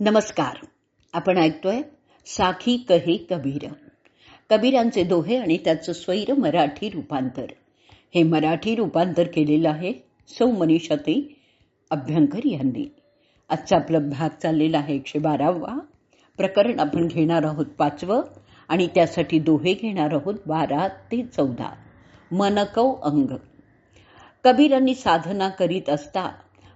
नमस्कार. आपण ऐकतोय साखी कहे कबीर. कबीरांचे दोहे आणि त्याचं स्वैर मराठी रूपांतर. हे मराठी रूपांतर केलेलं आहे सौ मनीषाते अभ्यंकर यांनी. आजचा आपला भाग चाललेला आहे एकशे बारावा. प्रकरण आपण घेणार आहोत पाचवं आणि त्यासाठी दोहे घेणार आहोत बारा ते चौदा. मनकव अंग. कबीरांनी साधना करीत असता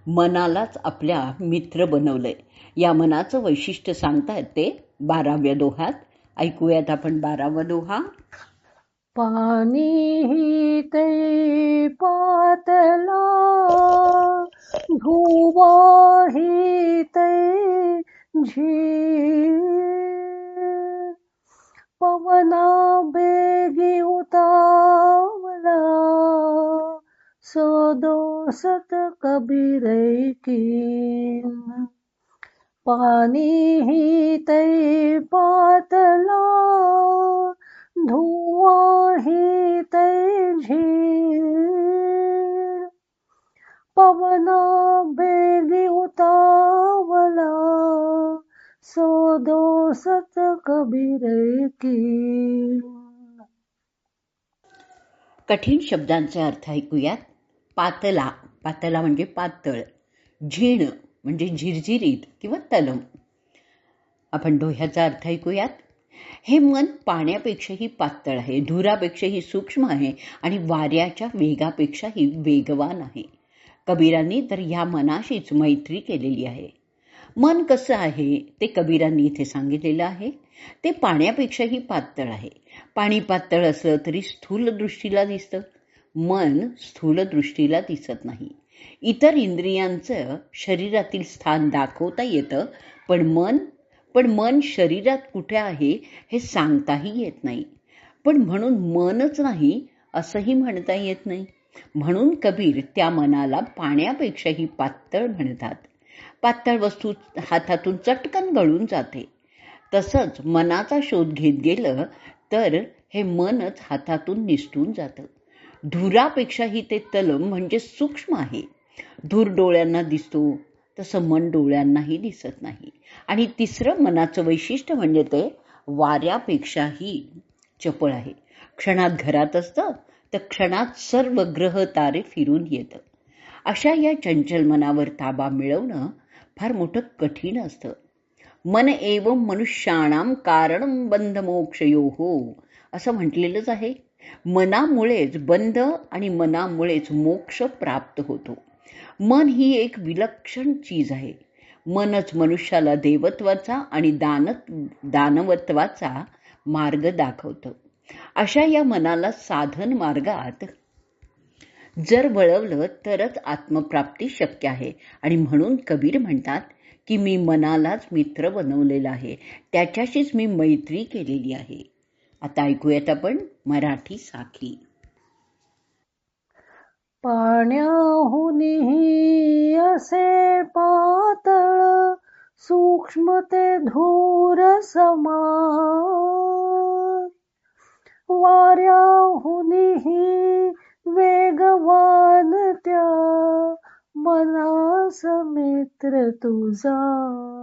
मनालाच आपल्या मित्र बनवलंय. या मनाचं वैशिष्ट्य सांगतायत ते बाराव्या दोहात. ऐकूयात आपण बारावा दोहा. पाणी ते पातला धुवाही ते झी पवना बेगी उतावला सो सत कबीर की पाणी ही तै पातला, धुआ ही तै झील। पवना बेगी उतावला सोदो सत कबीर की कठीण शब्दांचे अर्थ ऐकूयात. पातला पातला म्हणजे पातळ. झीण म्हणजे झिरझिरीत किंवा तलम. आपण डोह्याचा अर्थ ऐकूयात. हे मन पाण्यापेक्षाही पातळ आहे धुरापेक्षाही सूक्ष्म आहे आणि वाऱ्याच्या वेगापेक्षाही वेगवान आहे. कबीरांनी तर या मनाशीच मैत्री केलेली आहे. मन कसं आहे ते कबीरांनी इथे सांगितलेलं आहे. ते पाण्यापेक्षाही पातळ आहे. पाणी पातळ असलं तरी स्थूल दृष्टीला दिसतं. मन स्थूल दृष्टीला दिसत नाही. इतर इंद्रियांचं शरीरातील स्थान दाखवता येतं पण मन पण मन शरीरात कुठे आहे हे सांगताही येत नाही. पण म्हणून मनच नाही असंही म्हणता येत नाही. म्हणून कबीर त्या मनाला पाण्यापेक्षाही पातळ म्हणतात. पातळ वस्तू हातातून चटकन गळून जाते. तसंच मनाचा शोध घेत गेलं तर हे मनच हातातून निसटून जातं. धुरापेक्षाही ते तलम म्हणजे सूक्ष्म आहे. धूर डोळ्यांना दिसतो तसं मन डोळ्यांनाही दिसत नाही. आणि तिसरं मनाचं वैशिष्ट्य म्हणजे ते वाऱ्यापेक्षाही चपळ आहे. क्षणात घरात असतं तर क्षणात सर्व ग्रह तारे फिरून येतं. अशा या चंचल मनावर ताबा मिळवणं फार मोठं कठीण असतं. मन एवं मनुष्याणाम कारण बंधमोक्षयो हो असं म्हटलेलंच आहे. मनामुळेच बंध आणि मनामुळेच मोक्ष प्राप्त होतो. मन ही एक विलक्षण चीज आहे. मनच मनुष्याला देवत्वाचा आणि दान दानवत्वाचा मार्ग दाखवतं. अशा या मनाला साधन मार्गात जर वळवलं तरच आत्मप्राप्ती शक्य आहे. आणि म्हणून कबीर म्हणतात की मी मनालाच मित्र बनवलेला आहे. त्याच्याशीच मी मैत्री केलेली आहे. आता ऐकूयात आपण मराठी साखी पाण्याहुनी असे पातळ सूक्ष्म ते धूर समान. वाऱ्याहुनीही वेगवान त्या मनास मित्र तुझा.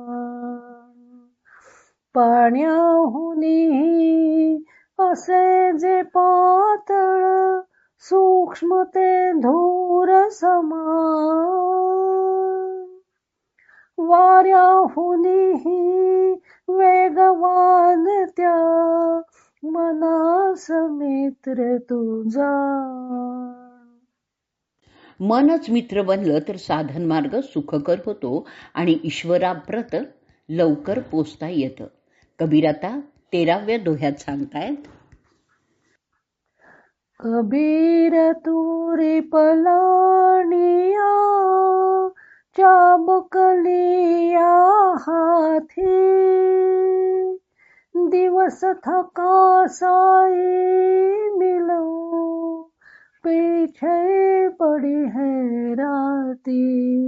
पाण्याहुनीही असे जे पातळ सूक्ष्म ते धूर समान. वाऱ्याहुनीही वेगवान त्या मनास मित्र तुझा. मनच मित्र बनलं तर साधन मार्ग सुखकर होतो आणि ईश्वराप्रत लवकर पोचता येतं. कबीर आता तेराव्या दोह्यात सांगतायत कबीर तुरी पलानिया चाबकलिया हाथी। दिवस थका साई मिलो, पीछे पड़ी है राती।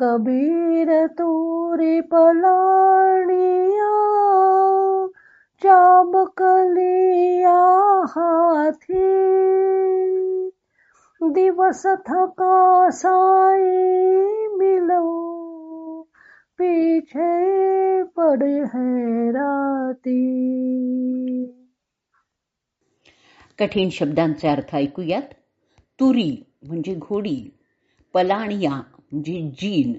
कबीर तुरी पलाणिया चाबकलिया हाथी। दिवस थका साई मिलो पडे है राती। कठीण शब्दांचे अर्थ ऐकूयात. तुरी म्हणजे घोडी पलाणिया जी जीन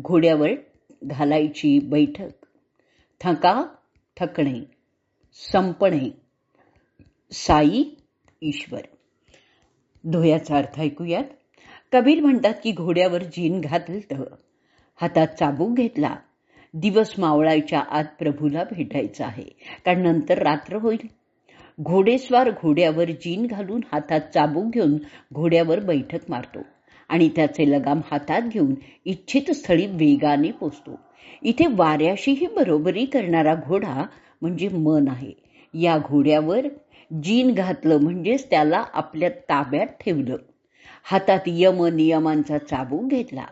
घोड्यावर घालायची बैठक थका थकणे संपणे. साई ईश्वर. धोयाचा अर्थ ऐकूयात. कबीर म्हणतात की घोड्यावर जीन घातलं हातात चाबूक घेतला. दिवस मावळायच्या आत प्रभूला भेटायचं आहे. कारण नंतर रात्र होईल. घोडेस्वार घोड्यावर जीन घालून हातात चाबूक घेऊन घोड्यावर बैठक मारतो. आणि त्याचे लगाम हातात घेऊन इच्छित स्थळी वेगाने पोचतो. इथे वाऱ्याशीही बरोबरी करणारा घोडा म्हणजे मन आहे. या घोड्यावर जीन घातलं म्हणजेच त्याला आपल्या ताब्यात ठेवलं. हातात यम नियमांचा चाबूक घेतला.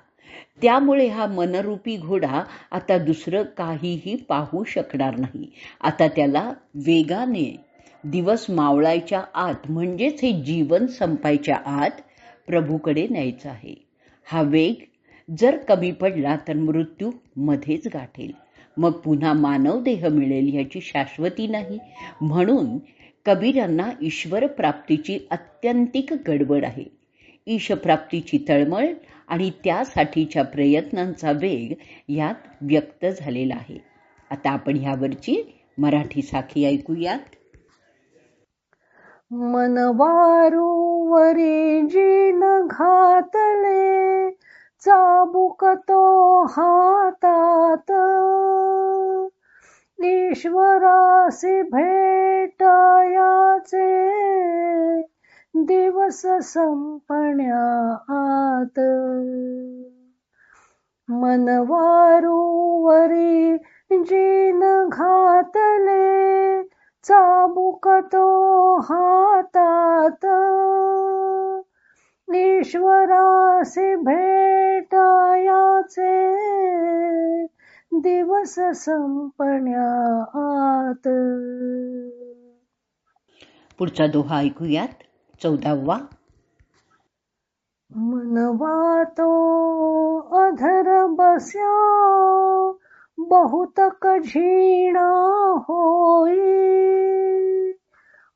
त्यामुळे हा मनरूपी घोडा आता दुसरं काहीही पाहू शकणार नाही. आता त्याला वेगाने दिवस मावळायच्या आत म्हणजेच हे जीवन संपायच्या आत प्रभूकडे न्यायचा आहे. हा वेग जर कमी पडला तर मृत्यू मध्येच गाठेल. मग पुन्हा मानव देह मिळेल याची शाश्वती नाही. म्हणून कबीरांना ईश्वर प्राप्तीची अत्यंतिक गडबड आहे. ईशप्राप्तीची तळमळ आणि त्यासाठीच्या प्रयत्नांचा वेग यात व्यक्त झालेला आहे. आता आपण ह्यावरची मराठी साखी ऐकूयात. मनवारू वरी जीन घातले चाबुक तो हातात. ईश्वरासी भेटायाचे दिवस संपण्या आत. मनवारू वरी जीन घातले चाबुक तो हातात. ईश्वरासी भेटायाचे दिवस संपण्या आत पुढचा दोहा ऐकूयात. चौदावा. मनवा तो अधर बस्या. बहुतक झीणा होई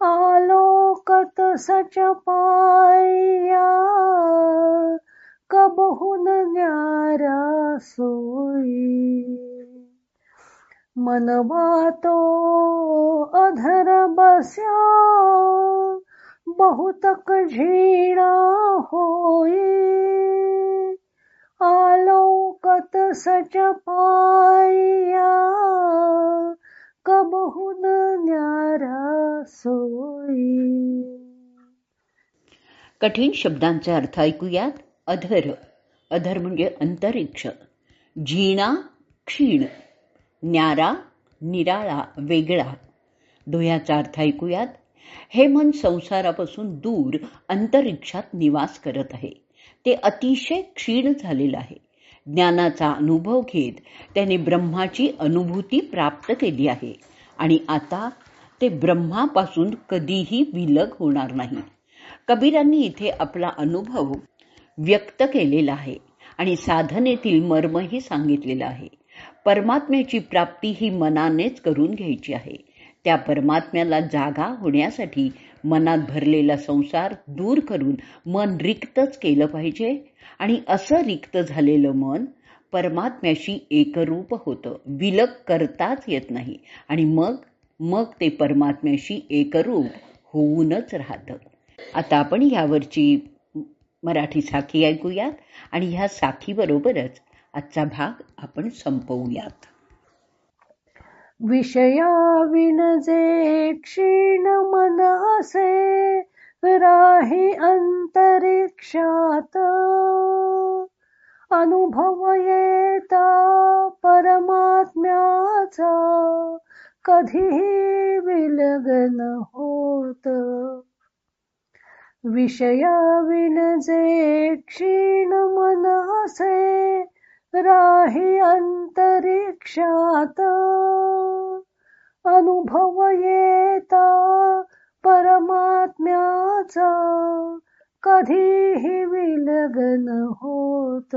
आलोकत सच पाया कबहुन न्यारा सोई मनवा तो अधर बस्या बहुतक झीणा होई आलोकत सच पाया कबहुन न्यारा सोई. कठीण शब्दांचे अर्थ ऐकूयात. अधर. अधर म्हणजे अंतरिक्ष. जीणा क्षीण. न्यारा निराळा वेगळा. दुह्याचा अर्थ ऐकूयात. हे मन संसारापासून दूर अंतरिक्षात निवास करत आहे. ते अतिशय क्षीण झालेलं आहे. ज्ञानाचा अनुभव घेत त्याने ब्रह्माची अनुभूती प्राप्त केली आहे. आणि आता ते ब्रह्मापासून कधीही विलग होणार नाही. कबीरांनी इथे आपला अनुभव व्यक्त केलेला आहे आणि साधनेतील मर्मही सांगितलेलं आहे. परमात्म्याची प्राप्ती ही मनानेच करून घ्यायची आहे. त्या परमात्म्याला जागा होण्यासाठी मनात भरलेला संसार दूर करून मन रिक्तच केलं पाहिजे आणि असं रिक्त झालेलं मन परमात्म्याशी एकरूप होतं. विलग करताच येत नाही. आणि मग मग ते परमात्म्याशी एकरूप होऊनच राहतं. आता आपण ह्यावरची मराठी साखी ऐकूयात आणि ह्या साखीबरोबरच आजचा भाग आपण संपवूयात. विषयाविन जे क्षीण मन असे राही अंतरिक्षात. अनुभव येता परमात्म्याचा. कधीही विलगन होत. विषयाविन जे क्षीण मनसे राही अंतरिक्षात. अनुभव येता परमात्म्याचा. कधीही विलगन होत.